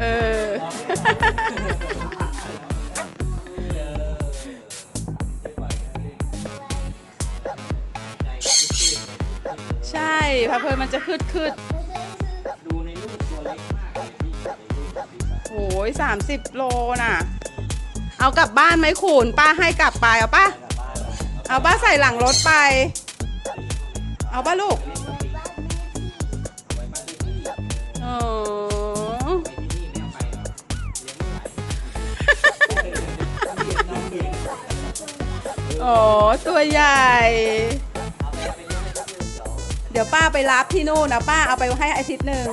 เออ ใช่พะเพลินมันจะคืดคืดดูในรูปตัวเล็กมากเลยพี่ในรูปพี่โอ้ยสามสิบโลน่ะ เอากลับบ้านไหมขุนป้าให้กลับไปเอาป้า กลับบ้านแล้วเอาป้าใส่หลังรถไป เอาป้าลูก น โอ้โอ้ตัวใหญ่ เดี๋ยวป้าไปรับที่นู่นนะป้าเอาไปให้อาทิตย์หนึ่ง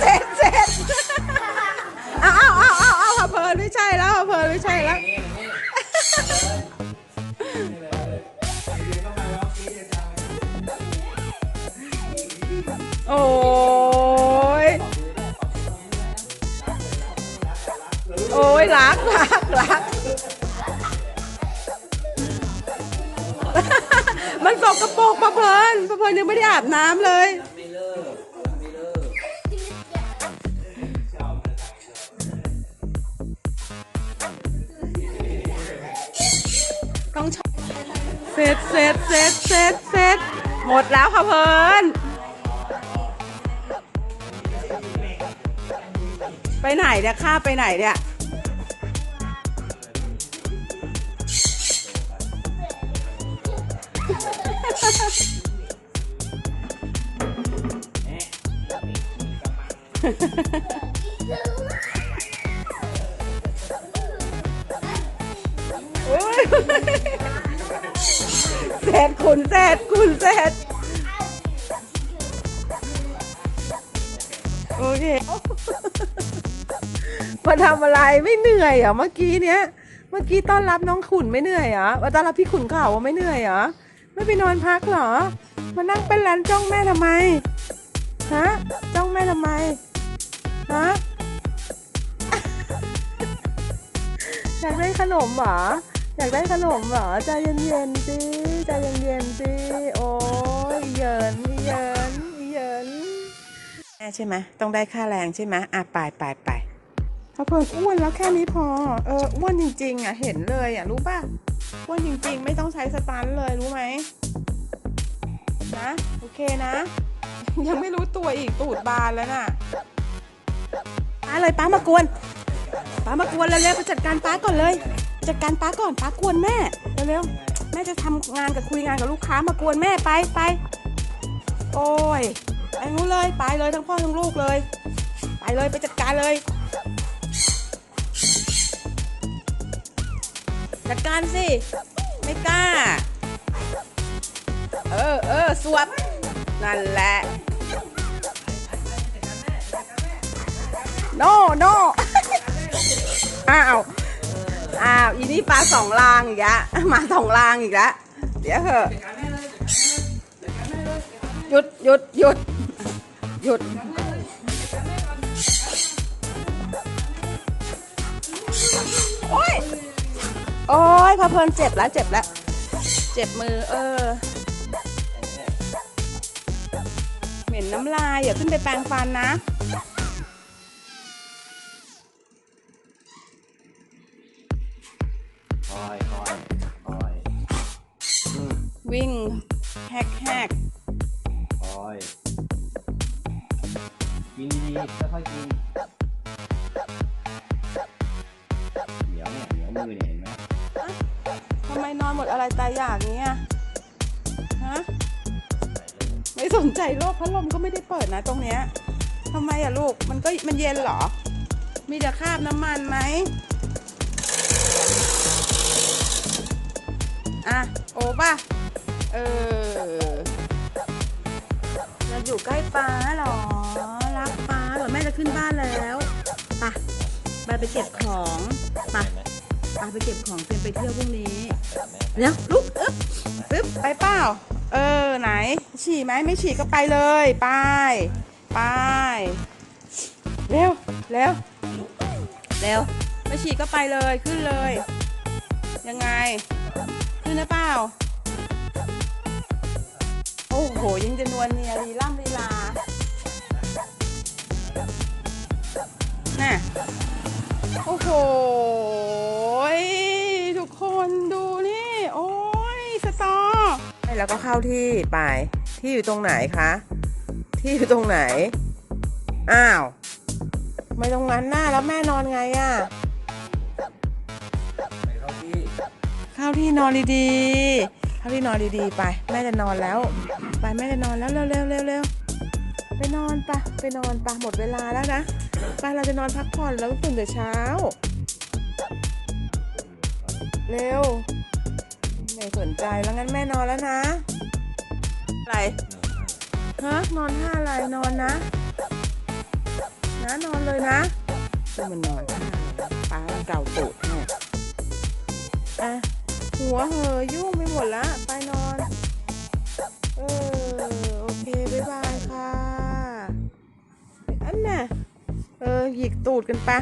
เจ็ดเจ็ดเอาเอาเอาเอาเอาเพลินไม่ใช่แล้วเพลินไม่ใช่แล้ว โอ้ย โอ้ยรักรักรัก มันสกปรกประเพลินประเพลินยังไม่ได้อาบน้ำเลย ต้องชเสร็จเสร็จเสร็จเสร็จเสร็จหมดแล้วค่ะเพลิน เนี่ยข้าไปไหนเนี่ยแหมมีกำมังโอ้ยเสร็จคุณเสร็จคุณเสร็จโอเค มาทำอะไรไม่เหนื่อยเหรอเมื่อกี้เนี้ย เมื่อกี้ต้อนรับน้องขุนไม่เหนื่อยเหรอมาต้อนรับพี่ขุนข่าวว่าไม่เหนื่อยเหรอไม่ไปนอนพักเหรอ มานั่งเป็นแลนจ้องแม่ทำไมฮะจ้องแม่ทำไมฮะอยากได้ขนมเหรออยากได้ขนมเหรอใจเย็นๆสิใจเย็นๆสิโอ้ยเยินเยินเยินแม่ใช่ไหมต้องได้ค่าแรงใช่ไหมอะไปไปไป พอเพิ่นอ้วนแล้วแค่นี้พอ เอออ้วนจริง ๆ อะ เห็นเลยอะ รู้ป่ะอ้วนจริง ๆ ไม่ต้องใช้สตันเลยรู้ไหมนะโอเคนะ ยังไม่รู้ตัวอีกตูดบานแล้วน่ะป้าเลยป้ามากวนป้ามากวนเร็วๆไปจัดการป้าก่อนเลย จัดการป้าก่อนป้ากวนแม่เร็วๆแม่จะทำงานกับคุยงานกับลูกค้ามากวนแม่ไปไปโอ้ยไปงูนเลยไปเลยทั้งพ่อทั้งลูกเลย ไปเลยไปจัดการเลย จัดการสิ ไม่กล้า เออเออสวบ นั่นแหละ โนโนอ้าวอ้าวอีนี่ปลาสองลางอีกแล้วมาสองลางอีกแล้วเดี๋ยวเถอะหยุดหยุดหยุดหยุด โอ้ยพอเพลินเจ็บแล้วเจ็บแล้ว เจ็บมือ เออ เหม็นน้ำลายอย่าขึ้นไปแปรงฟันนะ คอยคอยคอยอืมวิ่งแฮกแฮกคอย กินดีๆค่อยๆกิน นอนหมดอะไรตายอยากเนี้ยฮะไม่สนใจโลกพัดลมก็ไม่ได้เปิดนะตรงเนี้ยทำไมอะลูกมันก็มันเย็นเหรอ มีแต่คราบน้ำมันไหมอะโอ้ป่ะ เออเราอยู่ใกล้ป้าเหรอ รักป้าหรอแม่จะขึ้นบ้านแล้วไปไปไปเก็บของไป ไปไปเก็บของเตรียมไปเที่ยวพรุ่งนี้เดี๋ยวลุกอึ๊บอึ๊บไปเปล่า เออไหน ฉี่ไหมไม่ฉี่ก็ไปเลย ไป ไป เร็วเร็วเร็วไม่ฉี่ก็ไปเลยขึ้นเลย ยังไง ขึ้นนะเปล่า โอ้โหหยังจะนวลเนียลีล่ำลีลาน่ะโอ้โหยทุกคนดูนี่ โอ้ยสตอ แล้วก็เข้าที่ไปที่อยู่ตรงไหนคะ ที่อยู่ตรงไหน อ้าวไม่ตรงนั้นหน้าแล้วแม่นอนไงอะไปเข้าที่เข้าที่นอนดีๆเข้าที่นอนดีๆ ไป แม่จะนอนแล้ว ไปแม่จะนอนแล้วเร็วๆเร็วๆเร็วไปนอนปะไปนอนปะหมดเวลาแล้วนะไปเราจะนอนพักผ่อนแล้วตื่นแต่เช้า เร็ว ไม่สนใจแล้วงั้นแม่นอนแล้วนะ อะไร ฮะ นอนท่าอะไรนอนนะ นะนอนเลยนะให้มันนอนท่าอะไรนะป้าเก่าตูดให้อะหัวเหอะยุ่งไปหมดละ ไปนอน เออ โอเค บ๊ายบายค่ะ อันน่ะ เออ หยิกตูดกันปะ